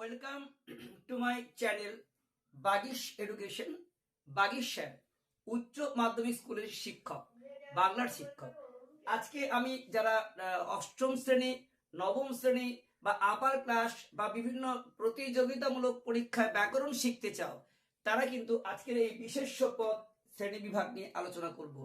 Welcome to my channel Bagish education Bagish sir উচ্চ মাধ্যমিক স্কুলের শিক্ষক, বাংলার শিক্ষক। আজকে আমি যারা অষ্টম শ্রেণি, নবম শ্রেণি বা আপার ক্লাস বা বিভিন্ন প্রতিযোগিতামূলক পরীক্ষায় ব্যাকরণ শিখতে চাও, তারা কিন্তু আজকের এই বিশেষ পদ শ্রেণি বিভাগ নিয়ে আলোচনা করব।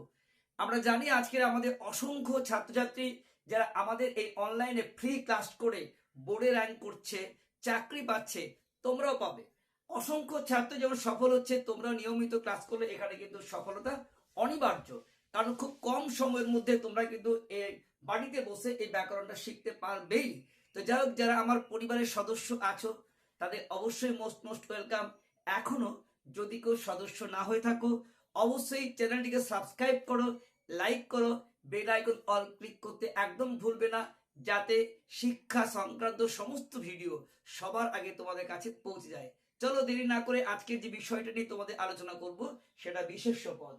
আমরা জানি আজকের আমাদের অসংখ্য ছাত্রছাত্রী যারা আমাদের এই অনলাইনে ফ্রি ক্লাস করে বোর্ডে র্যাঙ্ক করছে চাকরি পাচ্ছে, তোমরাও পাবে। অসংখ্য ছাত্র যেমন সফল হচ্ছে, তোমরাও নিয়মিত ক্লাস করলে এখানে কিন্তু সফলতা অনিবার্য। কারণ খুব কম সময়ের মধ্যে তোমরা কিন্তু এই বাড়িতে বসে এই ব্যাকরণটা শিখতে পারবেই। তো যাই হোক, যারা আমার পরিবারের সদস্য আছো, তাদের অবশ্যই মোস্ট মোস্ট ওয়েলকাম এখনও যদি কেউ সদস্য না হয়ে থাকো, অবশ্যই চ্যানেলটিকে সাবস্ক্রাইব করো লাইক করো বেল আইকন অল ক্লিক করতে একদম ভুলবে না। যাতে শিক্ষা সংক্রান্ত সমস্ত ভিডিও সবার আগে তোমাদের কাছে পৌঁছে যায়। চলো দেরি না করে আজকের যে বিষয়টা নিয়ে তোমাদের আলোচনা করব, সেটা বিশেষ পদ।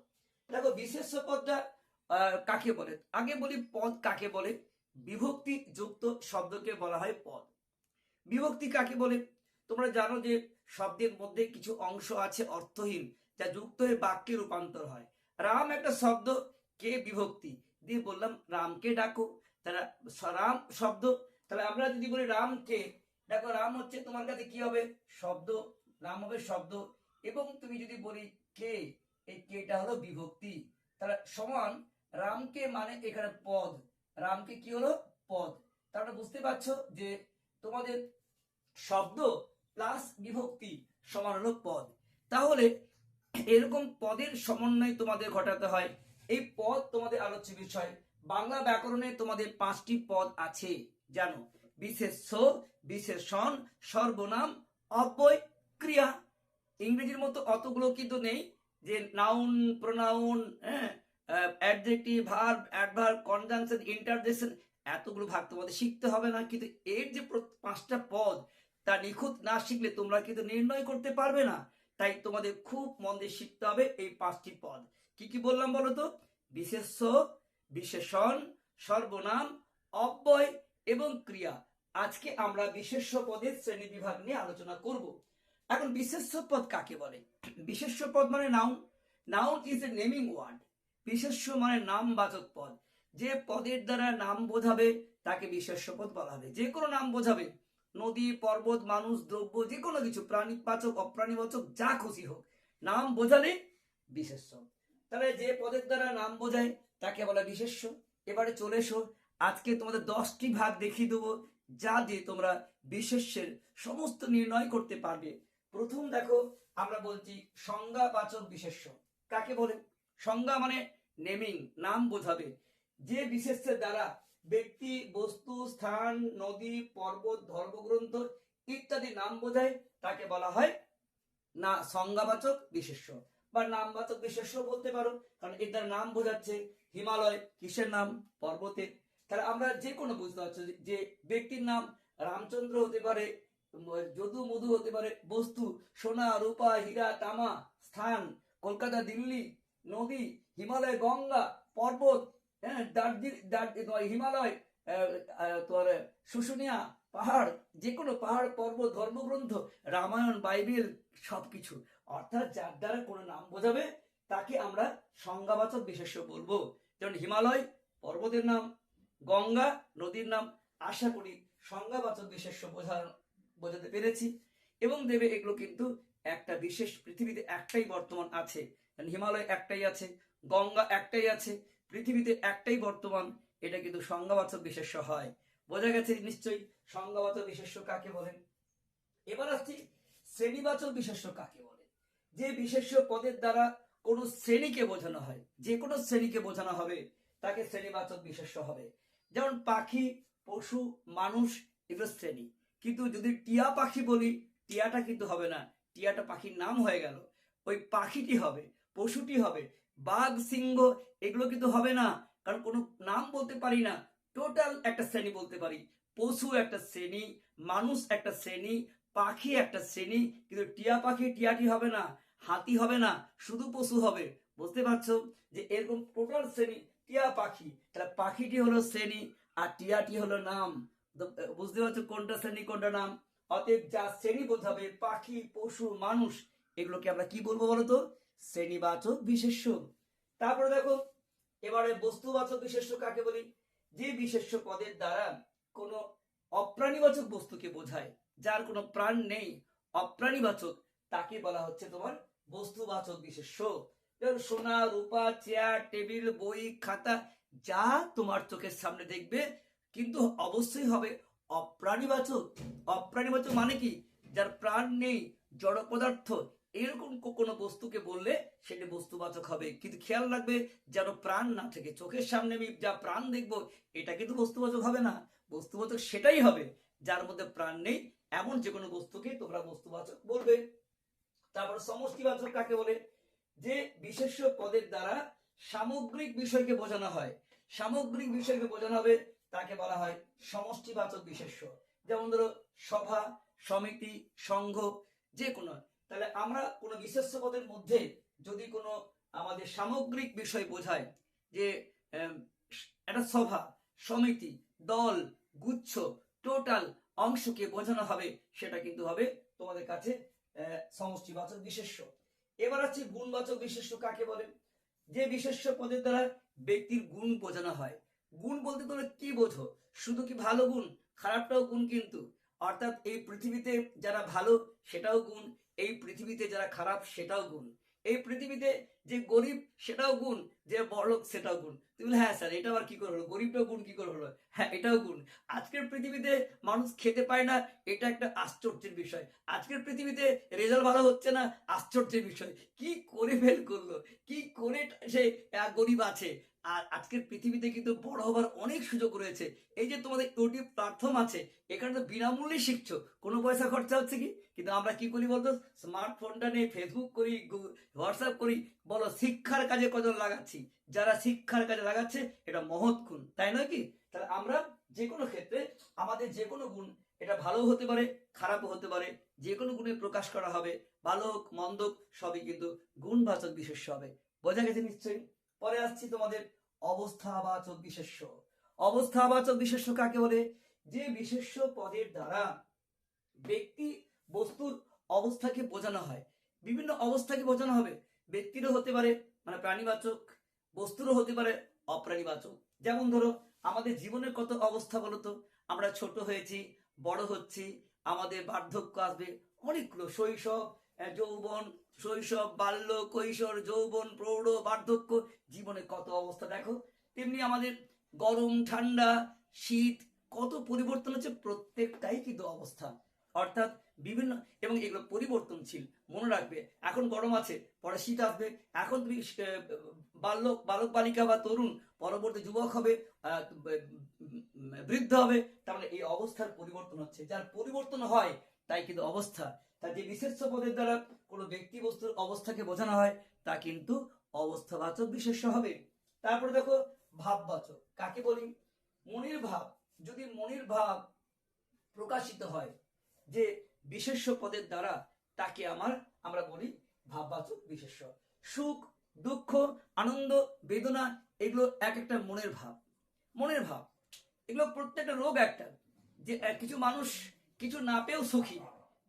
দেখো বিশেষ পদটা কাকে বলে? আগে বলি পদ কাকে বলে? বিভক্তি যুক্ত শব্দকে বলা হয় পদ। বিভক্তি কাকে বলে? তোমরা জানো যে শব্দের মধ্যে কিছু অংশ আছে অর্থহীন, যা যুক্ত হয়ে বাক্যে রূপান্তর হয়। রাম একটা শব্দ, কে বিভক্তি? দিয়ে বললাম, রামকে ডাকো। স- রাম শব্দ, তাহলে আমরা যদি বলি রামকে, দেখো রাম হচ্ছে তোমার কাছে কি হবে? শব্দ। রাম হবে শব্দ। এবং তুমি যদি বলি কে, এই কেটা হলো বিভক্তি। তাহলে সমান, রামকে মানে এখানে পদ। রামকে কি হলো? পদ। তাহলে বুঝতে পারছ যে তোমাদের শব্দ প্লাস বিভক্তি সমান হলো পদ। তাহলে এরকম পদের সমন্বয় তোমাদের ঘটাতে হয়। এই পদ তোমাদের আলোচ্য বিষয়। বাংলা ব্যাকরণে তোমাদের পাঁচটি পদ আছে, জানো। বিশেষ্য, বিশেষণ, সর্বনাম অব্যয় ক্রিয়া ইংরেজির মতো অতগুলো কিন্তু নেই যে noun pronoun adjective verb adverb conjunction interjection এতগুলো ভাগ তোমাদের শিখতে হবে না। কিন্তু এর যে পাঁচটা পদ, তা নিখুঁত না শিখলে তোমরা কিন্তু নির্ণয় করতে পারবে না। তাই তোমাদের খুব মন দিয়ে শিখতে হবে এই পাঁচটি পদ। কি কি বললাম বলো তো? বিশেষ্য বিশেষণ, সর্বনাম, অব্যয় এবং ক্রিয়া। আজকে আমরা বিশেষ্য পদের শ্রেণি বিভাগ নিয়ে আলোচনা করব। এখন বিশেষ্য পদ কাকে বলে? বিশেষ্য পদ মানে noun noun is a naming word বিশেষ্য মানে নামবাচক পদ। যে পদের দ্বারা নাম বোঝাবে, তাকে বিশেষ্য পদ বলা হবে। যে কোনো নাম বোঝাবে। নদী, পর্বত, মানুষ, দ্রব্য, যে কোনো কিছু, প্রাণীবাচক, অপ্রাণীবাচক, যা খুশি হোক। নাম বোঝালে বিশেষ্য। তাহলে যে পদের দ্বারা নাম বোঝায় তাকে বলা বিশেষ্য এবারে চলে এসো, আজকে তোমাদের দশটি ভাগ দেখিয়ে দেবো, যা দিয়ে তোমরা বিশেষ্যের সমস্ত নির্ণয় করতে পারবে। প্রথম দেখো, আমরা বলছি সংজ্ঞাবাচক বিশেষ্য। কাকে বলে? সংজ্ঞা মানে নেমিং নাম বোঝাবে। যে বিশেষ্যের দ্বারা ব্যক্তি, বস্তু, স্থান, নদী, পর্বত, ধর্মগ্রন্থ ইত্যাদি নাম বোঝায়, তাকে বলা হয় না, সংজ্ঞাবাচক বিশেষ্য। বা নামবাচক বিশেষ্য বলতে পারো, কারণ এটার নাম বোঝাচ্ছে হিমালয়, কিসের নাম? পর্বতে। তাহলে আমরা যে কোনো বুঝতে পারছি যে ব্যক্তির নাম রামচন্দ্র হতে পারে যদু মধু হতে পারে, বস্তু, সোনা, রূপা, হীরা, তামা, স্থান, কলকাতা, দিল্লি, নদী, হিমালয়, গঙ্গা, পর্বত হ্যাঁ দার্জিলিং হিমালয় তোমার শুশুনিয়া, পাহাড়, যে কোনো পাহাড়, পর্বত, ধর্মগ্রন্থ, রামায়ণ, বাইবেল, সবকিছু। অর্থাৎ যার দ্বারা কোনো নাম বোঝাবে তাকে আমরা সংজ্ঞাবাচক বিশেষ্য বলব। যেমন হিমালয় পর্বতের নাম, গঙ্গা নদীর নাম, আশা করি সংজ্ঞাবাচক বিশেষ্য বোঝা বোঝাতে পেরেছি। এবং দেবে এগুলো কিন্তু একটা বিশেষ পৃথিবীতে একটাই বর্তমান আছে। হিমালয় একটাই আছে, গঙ্গা একটাই আছে, পৃথিবীতে একটাই বর্তমান, এটা কিন্তু সংজ্ঞাবাচক বিশেষ্য হয়। বোঝা গেছে নিশ্চয়ই সংজ্ঞাবাচক বিশেষ্য কাকে বলেন এবার আসছি শ্রেণীবাচক বিশেষ্য কাকে বলে? যে বিশেষ্য পদের দ্বারা কোনো শ্রেণীকে বোঝানো হয়। যে কোনো শ্রেণীকে বোঝানো হবে, তাকে শ্রেণীবাচক বিশেষ্য হবে। যেমন পাখি, পশু, মানুষ, এগুলো শ্রেণি। কিন্তু যদি টিয়া পাখি বলি, টিয়াটা কিন্তু হবে না। টিয়াটা পাখির নাম হয়ে গেল। ওই পাখিটি হবে, পশুটি হবে, বাঘ, সিংহ, এগুলো কিন্তু হবে না। কারণ কোনো নাম বলতে পারি না। টোটাল একটা শ্রেণি বলতে পারি। পশু একটা শ্রেণি, মানুষ একটা শ্রেণি, পাখি একটা শ্রেণি, কিন্তু টিয়া পাখি, টিয়াটি হবে না। হাতি হবে না, শুধু পশু হবে। বুঝতে পারছ যে এরকম টোটাল শ্রেণি, টিয়া পাখি, তাহলে পাখিটি হলো শ্রেণি আর টিয়াটি হলো নাম। বুঝতে পারছ কোনটা শ্রেণি, কোনটা নাম? অতএব যা শ্রেণি বোঝাবে পাখি, পশু, মানুষ, এগুলোকে আমরা কি বলব বলতো শ্রেণীবাচক বিশেষ্য। তারপরে দেখো, এবারে বস্তুবাচক বিশেষ্য কাকে বলি? যে বিশেষ্য পদের দ্বারা কোনো অপ্রাণীবাচক বস্তুকে বোঝায়, যার কোনো প্রাণ নেই, অপ্রাণীবাচক, তাকে বলা হচ্ছে তোমার বস্তুবাচক বিশেষ্য সোনা, রূপা, চেয়ার, টেবিল, বই, খাতা, যা তোমার চোখের সামনে দেখবে, কিন্তু অবশ্যই হবে অপ্রাণীবাচক। অপ্রাণীবাচক মানে কি? যার প্রাণ নেই, জড় পদার্থ। এরকম কোনো বস্তুকে বললে সেটি বস্তুবাচক হবে। কিন্তু খেয়াল রাখবে, যেন প্রাণ না থাকে চোখের সামনে আমি যা প্রাণ দেখব, এটা কিন্তু বস্তুবাচক হবে না। বস্তুবাচক সেটাই হবে, যার মধ্যে প্রাণ নেই, এমন যে কোনো বস্তুকে তোমরা বস্তুবাচক বলবে। তারপর সমষ্টিবাচক কাকে বলে? যে বিশেষ্য পদের দ্বারা সামগ্রিক বিষয়কে বোঝানো হয়। সামগ্রিক বিষয়কে বোঝানো হবে, তাকে বলা হয় সমষ্টিবাচক বিশেষ্য। যেমন ধরো, সভা, সমিতি, সংঘ, যে কোনো। তাহলে আমরা কোনো বিশেষ্য পদের মধ্যে যদি কোনো আমাদের সামগ্রিক বিষয় বোঝায় যে একটা সভা, সমিতি, দল, গুচ্ছ, টোটাল অংশকে বোঝানো হবে, সেটা কিন্তু হবে তোমাদের কাছে সমষ্টিবাচক বিশেষ্য। এবার আছে গুণবাচক বিশেষ্য কাকে বলে? যে বিশেষ্য পদের দ্বারা ব্যক্তির গুণ বোঝানো হয়। গুণ বলতে তোমরা কি বোঝো? শুধু কি ভালো গুণ? খারাপটাও গুণ কিন্তু। অর্থাৎ এই পৃথিবীতে যারা ভালো, সেটাও গুণ। এই পৃথিবীতে যারা খারাপ, সেটাও গুণ। এই পৃথিবীতে যে গরিব, সেটাও গুণ। যে বড়লোক, সেটাও গুণ। তুমি হ্যাঁ স্যার এটা আবার কি করে হলো? গরিবটাও গুণ কি করে হলো? হ্যাঁ এটাও গুণ। আজকের পৃথিবীতে মানুষ খেতে পায় না, এটা একটা আশ্চর্যের বিষয়। আজকের পৃথিবীতে রেজাল্ট ভালো হচ্ছে না, আশ্চর্যের বিষয়। কি করে ফেল করল? কি করে সে গরিব আছে? আর আজকের পৃথিবীতে কিন্তু বড় হবার অনেক সুযোগ রয়েছে। এই যে তোমাদের ইউটিউব প্ল্যাটফর্ম আছে, এখানে তো বিনামূল্যে শিখছো। কোনো পয়সা খরচা হচ্ছে কি? কিন্তু আমরা কি করি বলতো? স্মার্টফোনটা নিয়ে ফেসবুক করি হোয়াটসঅ্যাপ করি। বলো, শিক্ষার কাজে কজন লাগাচ্ছি? যারা শিক্ষার কাজে লাগাচ্ছে, এটা মহৎ গুণ, তাই নয় কি? তাহলে আমরা যে কোনো ক্ষেত্রে আমাদের যে কোনো গুণ, এটা ভালো হতে পারে, খারাপও হতে পারে। যে কোনো গুণে প্রকাশ করা হবে। ভালো হোক, মন্দ সবই কিন্তু গুণবাচক বিশেষ হবে। বোঝা গেছে নিশ্চয়ই? পরে আসছি তোমাদের অবস্থাবাচক বিশেষ্য অবস্থাবাচক বিশেষ্য কাকে বলে? যে বিশেষ্য পদের দ্বারা ব্যক্তি বস্তুর অবস্থাকে বোঝানো হয়। বিভিন্ন অবস্থাকে বোঝানো হবে। ব্যক্তিরও হতে পারে মানে প্রাণীবাচক, বস্তুরও হতে পারে অপ্রাণীবাচক। যেমন ধরো, আমাদের জীবনের কত অবস্থা বলো তো? আমরা ছোট হয়েছি, বড় হচ্ছি, আমাদের বার্ধক্য আসবে, অনেকগুলো শৈশব যৌবন শৈশব বাল্য কৈশোর যৌবন প্রৌঢ় বার্ধক্য জীবনে কত অবস্থা দেখো। তেমনি আমাদের গরম ঠান্ডা শীত কত পরিবর্তন হচ্ছে প্রত্যেকটাই কিন্তু অবস্থা। অর্থাৎ বিভিন্ন এবং এগুলো পরিবর্তনশীল মনে রাখবে এখন গরম আছে পরে শীত আসবে এখন তুমি আহ, বালক বালক বা তরুণ পরবর্তী যুবক হবে বৃদ্ধ হবে তাহলে এই অবস্থার পরিবর্তন হচ্ছে। যার পরিবর্তন হয় তাই কিন্তু অবস্থা। তাই যে বিশেষ পদের দ্বারা কোনো ব্যক্তি বস্তুর অবস্থাকে বোঝানো হয়, তা কিন্তু অবস্থাবাচক বিশেষ্য হবে। তারপরে দেখো, ভাববাচক। কাকে বলি? মনের ভাব। যদি মনের ভাব প্রকাশিত হয়, যে বিশেষ্য পদের দ্বারা তাকে আমার, আমরা বলি ভাববাচক বিশেষ্য। সুখ, দুঃখ, আনন্দ, বেদনা, এগুলো এক একটা মনের ভাব। মনের ভাব। এগুলো প্রত্যেকটা রোগ একটা, যে কিছু মানুষ কিছু না পেয়েও সুখী।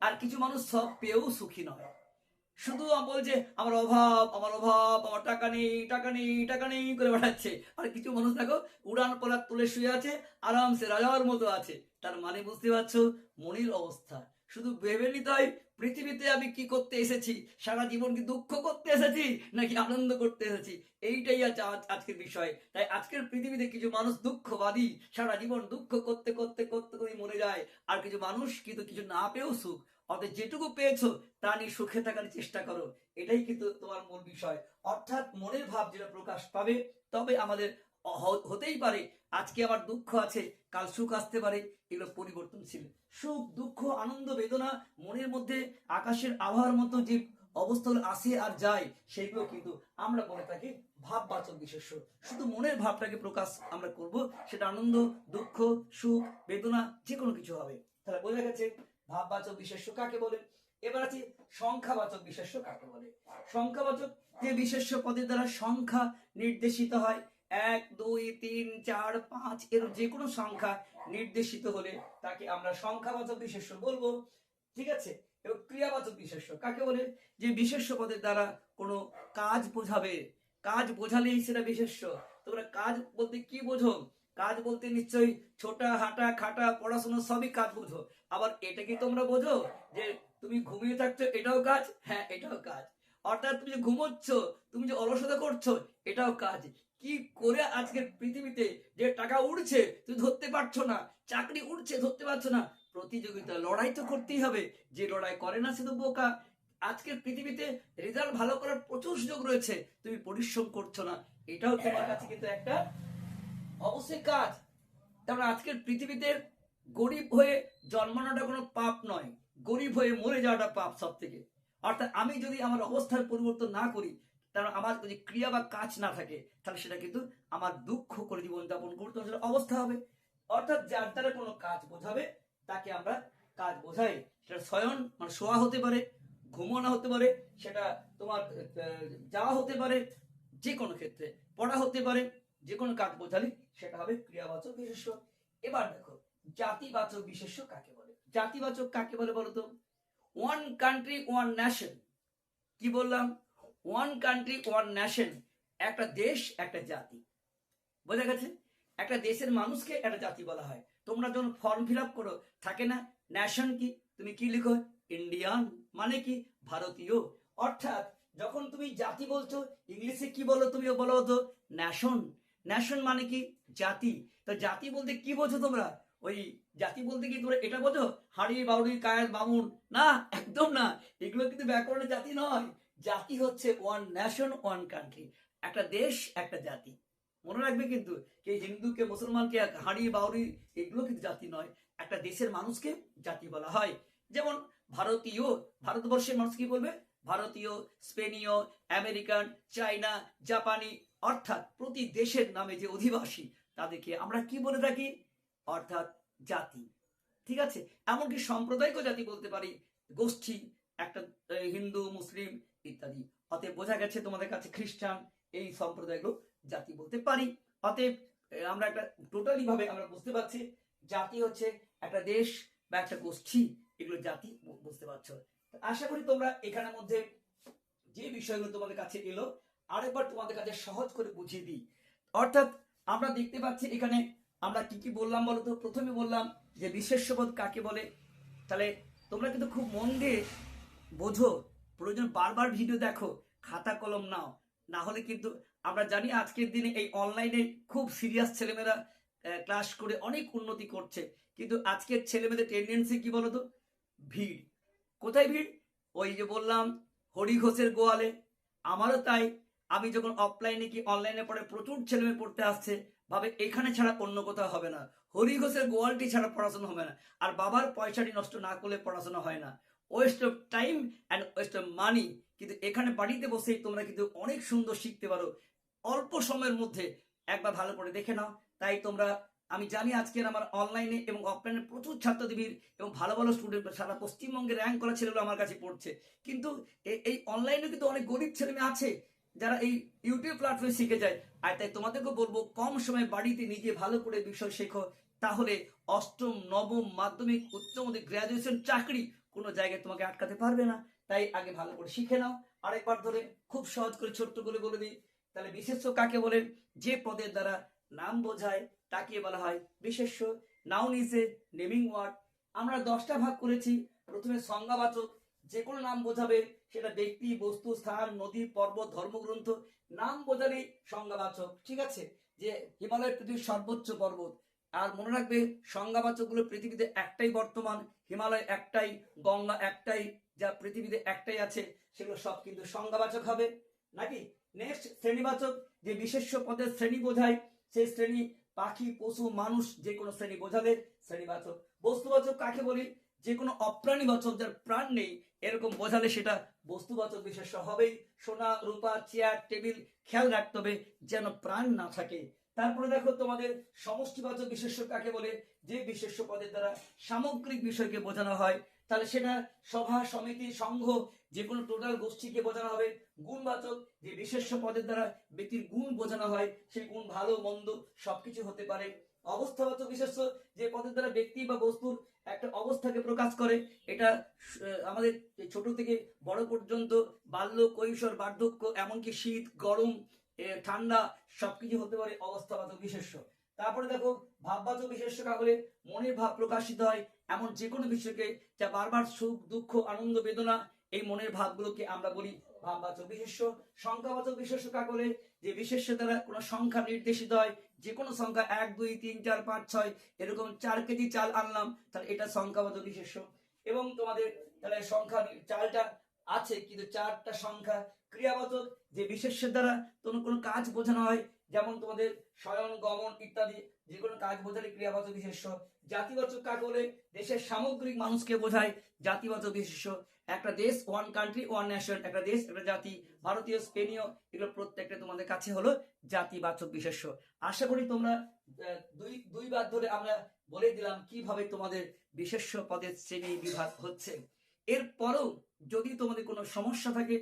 আর কিছু মানুষ সব পেয়েও সুখী নয়। শুধু বলছে আমার অভাব আমার অভাব, আমার টাকা নেই টাকা নেই টাকা নেই করে বেড়াচ্ছে আর কিছু মানুষ দেখো, উড়ান পলার তুলে শুয়ে আছে, আরামসে রাজার মতো আছে। তার মানে বুঝতে পারছ, মনির অবস্থা। শুধু ভেবে নিতে হয় পৃথিবীতে আমি কি করতে এসেছি? সারা জীবন কি দুঃখ করতে এসেছি? নাকি আনন্দ করতে এসেছি? এইটাই আছে আজকের বিষয়। তাই আজকের পৃথিবীতে কিছু মানুষ দুঃখবাদী। সারা জীবন দুঃখ করতে করতে করতে করে মরে যায়। আর কিছু মানুষ কিন্তু কিছু না পেয়েও সুখ। অর্থাৎ যেটুকু পেয়েছ, তা নিয়ে সুখে থাকার চেষ্টা করো। এটাই কিন্তু তোমার মূল বিষয়। অর্থাৎ মনের ভাব যেটা প্রকাশ পাবে, তবে আমাদের হতেই পারে। আজকে আমার দুঃখ আছে, কাল সুখ আসতে পারে। এগুলো পরিবর্তনশীল। সুখ, দুঃখ, আনন্দ, বেদনা মনের মধ্যে আকাশের আবহাওয়ার মতো যে অবস্থাগুলো আসে আর যায় সেগুলো কিন্তু আমরা বলে থাকি ভাববাচক বিশেষ্য। শুধু মনের ভাবটাকে প্রকাশ আমরা করব, সেটা আনন্দ, দুঃখ, সুখ, বেদনা যে কোনো কিছু হবে। তাহলে বোঝা গেছে ভাববাচক বিশেষ্য কাকে বলে? এবার আছে সংখ্যাবাচক বিশেষ্য কাকে বলে? সংখ্যাবাচক যে বিশেষ্য পদের দ্বারা সংখ্যা নির্দেশিত হয় এক, দুই, তিন, চার, পাঁচ, এর যে কোনো সংখ্যা নির্দেশিত হলে তাকে আমরা সংখ্যাবাচক বিশেষ্য বলব। ঠিক আছে? এবং ক্রিয়াবাচক বিশেষ্য। কাকে বলে? যে বিশেষ্য পদের দ্বারা কোনো কাজ বোঝাবে। কাজ বোঝালেই সেটা বিশেষ্য। তোমরা কাজ বলতে কি বোঝো? কাজ বলতে নিশ্চয়ই ছোটা, হাঁটা, খাটা, পড়াশোনা সবই কাজ বোঝো। আবার এটা কি তোমরা বোঝো? যে তুমি ঘুমিয়ে থাকছো, এটাও কাজ? হ্যাঁ এটাও কাজ। অর্থাৎ তুমি যে ঘুমোচ্ছ, তুমি যে অলসতা করছ, এটাও কাজ। কি করে আজকের পৃথিবীতে যে টাকা উঠছে তুমি ধরতে পারছ না, চাকরি উঠছে ধরতে পারছ না, প্রতিযোগিতা লড়াই তো করতেই হবে, যে লড়াই করে না সে তো বোকা। আজকের পৃথিবীতে রেজাল্ট ভালো করার প্রচুর সুযোগ রয়েছে, তুমি পরিশ্রম করছ না, এটাও তোমার কাছে কিন্তু একটা অবশ্যই কাজ। কারণ আজকের পৃথিবীতে গরিব হয়ে জন্মানোটা কোনো পাপ নয়, গরিব হয়ে মরে যাওয়াটা পাপ সব থেকে অর্থাৎ আমি যদি আমার অবস্থার পরিবর্তন না করি কারণ আমার যদি ক্রিয়া বা কাজ না থাকে, তাহলে সেটা কিন্তু আমার দুঃখ করে জীবনযাপন করতে সেটা অবস্থা হবে। অর্থাৎ যার দ্বারা কোনো কাজ বোঝাবে, তাকে আমরা কাজ বোঝাই। সেটা স্বয়ন মানে শোয়া হতে পারে, ঘুমানো হতে পারে, সেটা তোমার যাওয়া হতে পারে যে কোনো ক্ষেত্রে। পড়া হতে পারে যে কোনো কাজ বোঝালে, সেটা হবে ক্রিয়াবাচক বিশেষ্য। এবার দেখো, জাতিবাচক বিশেষ্য কাকে বলে? জাতিবাচক কাকে বলে বলো তো? ওয়ান কান্ট্রি ওয়ান নেশন কি বললাম? ওয়ান কান্ট্রি ওয়ান ন্যাশন একটা দেশ, একটা জাতি। বোঝা গেছে? একটা দেশের মানুষকে একটা জাতি বলা হয়। তোমরা যখন ফর্ম ফিল আপ করো, থাকে না? ন্যাশন কি? তুমি কি লিখো? ইন্ডিয়ান মানে কি? ভারতীয়। অর্থাৎ যখন তুমি জাতি বলছো, ইংলিশে কি বলো তুমি বলো তো ন্যাশন ন্যাশন মানে কি? জাতি। তো জাতি বলতে কি বোঝো তোমরা? ওই জাতি বলতে কি তোমরা এটা বোঝো? হাড়ি বাউড়ি কায়ের, বামুন? না, একদম না। এগুলো কিন্তু ব্যাকরণের জাতি নয়। জাতি হচ্ছে ওয়ান ন্যাশন ওয়ান কান্ট্রি একটা দেশ, একটা জাতি। মনে রাখবে কিন্তু, কে হিন্দুকে মুসলমানকে হাড়ি বাউরি এগুলো কিন্তু জাতি নয়। একটা দেশের মানুষকে জাতি বলা হয়। যেমন ভারতীয়, ভারতবর্ষের মানুষ কি বলবে? ভারতীয়, স্পেনীয়, আমেরিকান চাইনা জাপানি, অর্থাৎ প্রতি দেশের নামে যে অধিবাসী, তাদেরকে আমরা কি বলে থাকি? অর্থাৎ জাতি। ঠিক আছে? এমনকি সাম্প্রদায়িক জাতি বলতে পারি। গোষ্ঠী, একটা হিন্দু, মুসলিম ইত্যাদি। অতএব বোঝা গেছে তোমাদের কাছে খ্রিস্টান এই সম্প্রদায়গুলো জাতি বলতে পারি। অতএব আমরা একটা টোটালি ভাবে আমরা বুঝতে পারছি, জাতি হচ্ছে একটা দেশ বা একটা গোষ্ঠী, এগুলো জাতি বুঝতে পারছ। আশা করি তোমরা এখানের মধ্যে যে বিষয়গুলো তোমাদের কাছে এলো, আরেকবার তোমাদের কাছে সহজ করে বুঝিয়ে দিই। অর্থাৎ আমরা দেখতে পাচ্ছি এখানে আমরা কি কি বললাম বলতো প্রথমে বললাম যে বিশেষ্যবোধ কাকে বলে? তাহলে তোমরা কিন্তু খুব মন দিয়ে বোঝো প্রয়োজন, বারবার ভিডিও দেখো, খাতা কলম নাও। না হলে কিন্তু আমরা জানি আজকের দিনে এই অনলাইনে খুব সিরিয়াস ছেলেমেয়েরা ক্লাস করে অনেক উন্নতি করছে। কিন্তু আজকের ছেলেমেয়েদের টেন্ডেন্সি কি বলতো? ভিড়। কোথায় ভিড়? ওই যে বললাম, হরি ঘোষের গোয়ালে। আমারও তাই। আমি যখন অফলাইনে কি অনলাইনে পড়ে প্রচুর ছেলেমেয়ে পড়তে আসছে, ভাবে এখানে ছাড়া অন্য কোথাও হবে না। হরি ঘোষের গোয়ালটি ছাড়া পড়াশোনা হবে না। আর বাবার পয়সাটি নষ্ট না করলে পড়াশোনা হয় না। Waste of time and waste of money কিন্তু এখানে বাড়িতে বসেই তোমরা কিন্তু অনেক সুন্দর শিখতে পারো। অল্প সময়ের মধ্যে একবার ভালো করে দেখে নাও। তাই তোমরা, আমি জানি আজকের আমার অনলাইনে এবং অফলাইনে প্রচুর ছাত্রদেবীর এবং ভালো ভালো স্টুডেন্ট সারা পশ্চিমবঙ্গে র্যাঙ্ক করা ছেলেগুলো আমার কাছে পড়ছে। কিন্তু এই অনলাইনে কিন্তু অনেক গরিব ছেলেমেয়ে আছে যারা এই ইউটিউব প্ল্যাটফর্মে শিখে যায়। আর তাই তোমাদেরকে বলব, কম সময় বাড়িতে নিজে ভালো করে বিষয় শেখো। তাহলে অষ্টম, নবম মাধ্যমিক উচ্চ মাধ্যমিক গ্রাজুয়েশন চাকরি কোনো জায়গায় তোমাকে আটকাতে পারবে না। তাই আগে ভালো করে শিখে নাও। আরেকবার ধরে খুব সহজ করে ছোট্ট করে বলে দিই। তাহলে বিশেষ্য কাকে বলেন যে পদের দ্বারা নাম বোঝায় তাকে বলা হয় বিশেষ্য। Noun is a naming word আমরা দশটা ভাগ করেছি। প্রথমে সংজ্ঞাবাচক। যে কোনো নাম বোঝাবে। সেটা ব্যক্তি, বস্তু, স্থান, নদী, পর্বত, ধর্মগ্রন্থ। নাম বোঝালেই সংজ্ঞাবাচক। ঠিক আছে? যে হিমালয় পৃথিবীর সর্বোচ্চ পর্বত। আর মনে রাখবে, সংজ্ঞাবাচকগুলো পৃথিবীতে একটাই বর্তমান, হিমালয় একটাই, গঙ্গা একটাই, যা পৃথিবীতে একটাই আছে, সেগুলো সব কিন্তু সংজ্ঞাবাচক হবে। নাকি? নেক্সট শ্রেণীবাচক, যে বিশেষ্য পদের শ্রেণি বোঝায়, সেই শ্রেণি পাখি, পশু, মানুষ যে কোনো শ্রেণি বোঝাবে। শ্রেণীবাচক। বস্তুবাচক কাকে বলি? যে কোনো অপ্রাণীবাচক যার প্রাণ নেই, এরকম বোঝালে সেটা বস্তুবাচক বিশেষ হবেই। সোনা, রূপা, চেয়ার, টেবিল, খেয়াল রাখতে হবে যেন প্রাণ না থাকে। তারপরে দেখো তোমাদের সমষ্টিবাচক বিশেষ্য কাকে বলে? যে বিশেষ্য পদের দ্বারা সামগ্রিক বিষয়কে বোঝানো হয়, তাহলে সেটা সভা, সমিতি, সংঘ, যে কোনো টোটাল গোষ্ঠীকে বোঝানো হবে। গুণবাচক যে বিশেষ্য পদের দ্বারা ব্যক্তির গুণ বোঝানো হয়, সেই গুণ ভালো, মন্দ সবকিছু হতে পারে। অবস্থাবাচক বিশেষ্য যে পদের দ্বারা ব্যক্তি বা বস্তুর একটা অবস্থাকে প্রকাশ করে, এটা আমাদের ছোট থেকে বড় পর্যন্ত বাল্য, কৈশোর, বার্ধক্য, এমনকি শীত, গরম ঠান্ডা সবকিছু হতে পারে অবস্থাবাচক বিশেষ্য। তারপরে দেখো, ভাববাচক বিশেষ্য কাগজে মনের ভাব প্রকাশিত হয় এমন যে কোনো বিষয়কে যা বারবার সুখ, দুঃখ, আনন্দ, বেদনা এই মনের ভাবগুলোকে আমরা বলি ভাববাচক বিশেষ্য। সংখ্যাবাচক বিশেষ্য কাগজে যে বিশেষ্য দ্বারা কোনো সংখ্যা নির্দেশিত হয় যে কোনো সংখ্যা এক, দুই, তিন, চার, পাঁচ, ছয়, এরকম চার কেজি চাল আনলাম, তাহলে এটা সংখ্যাবাচক বিশেষ্য। এবং তোমাদের তাহলে সংখ্যা চালটা আছে, কিন্তু চারটা সংখ্যা ক্রিয়াবাচক যে বিশেষ্যের দ্বারা কোনো কোনো কাজ বোঝানো হয়, যেমন তোমাদের শয়ন, গমন ইত্যাদি, যে কোনো কাজ বোঝালে ক্রিয়াবাচক বিশেষ্য। জাতিবাচক কাজ বলে দেশের সামগ্রিক মানুষকে বোঝায় জাতিবাচক বিশেষ্য। একটা দেশ ওয়ান কান্ট্রি ওয়ান নেশন একটা দেশ, একটা জাতি, ভারতীয়, স্পেনীয়, এগুলো প্রত্যেকটা তোমাদের কাছে হলো জাতিবাচক বিশেষ্য। আশা করি তোমরা দুই, দুইবার ধরে আমরা বলে দিলাম কীভাবে তোমাদের বিশেষ্য পদের শ্রেণি বিভাগ হচ্ছে। এরপরও যদি তোমাদের কোনো সমস্যা থাকে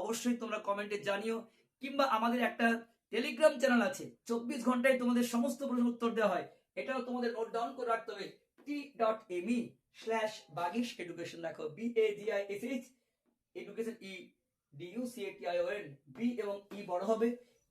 অবশ্যই তোমরা কমেন্টে জানিও, কিংবা আমাদের একটা টেলিগ্রাম চ্যানেল আছে, চব্বিশ ঘন্টায় তোমাদের সমস্ত প্রশ্ন উত্তর দেওয়া হয়। এটাও তোমাদের নোট ডাউন করে রাখতে হবে T dot M E slash Bagish education দেখো B A G I S H education E D U C A T I O N B E বড় হবে।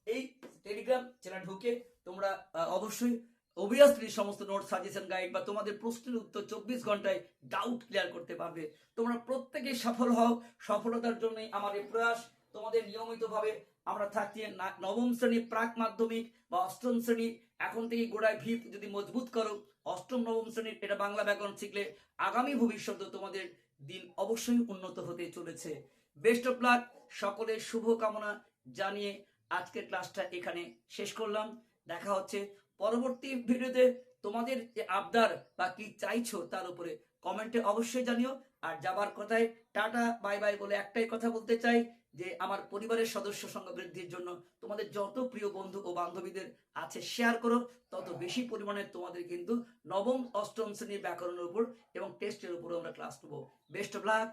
এই টেলিগ্রাম চ্যানেল ঢুকে তোমরা অবশ্যই অবভিয়াসলি সমস্ত নোট সাজেশন গাইড বা তোমাদের প্রশ্নের উত্তর চব্বিশ ঘন্টায় ডাউট ক্লিয়ার করতে পারবে। তোমরা প্রত্যেকে সফল হও। সফলতার জন্যই আমার এই প্রয়াস। তোমাদের নিয়মিতভাবে আমরা থাকছি না- নবম শ্রেণি প্রাক মাধ্যমিক বা অষ্টম শ্রেণি। এখন থেকে গোড়ায় ভিত যদি মজবুত করো, অষ্টম, নবম শ্রেণির এটা বাংলা ব্যাকরণ শিখলে আগামী ভবিষ্যতে তোমাদের দিন অবশ্যই উন্নত হতে চলেছে। বেস্ট অফ লাক সকলের শুভ কামনা জানিয়ে আজকের ক্লাসটা এখানে শেষ করলাম। দেখা হচ্ছে পরবর্তী ভিডিওতে তোমাদের যে আবদার বা কি চাইছো তার উপরে কমেন্টে অবশ্যই জানিও। আর যাবার কথায় টাটা, বাই বাই বলে একটাই কথা বলতে চাই, যে আমার পরিবারের সদস্য সংখ্যা বৃদ্ধির জন্য তোমাদের যত প্রিয় বন্ধু ও বান্ধবীদের আছে শেয়ার করো, তত বেশি পরিমাণে তোমাদের কিন্তু নবম, অষ্টম শ্রেণির ব্যাকরণের উপর এবং টেস্টের উপর আমরা ক্লাস নেব। Best of luck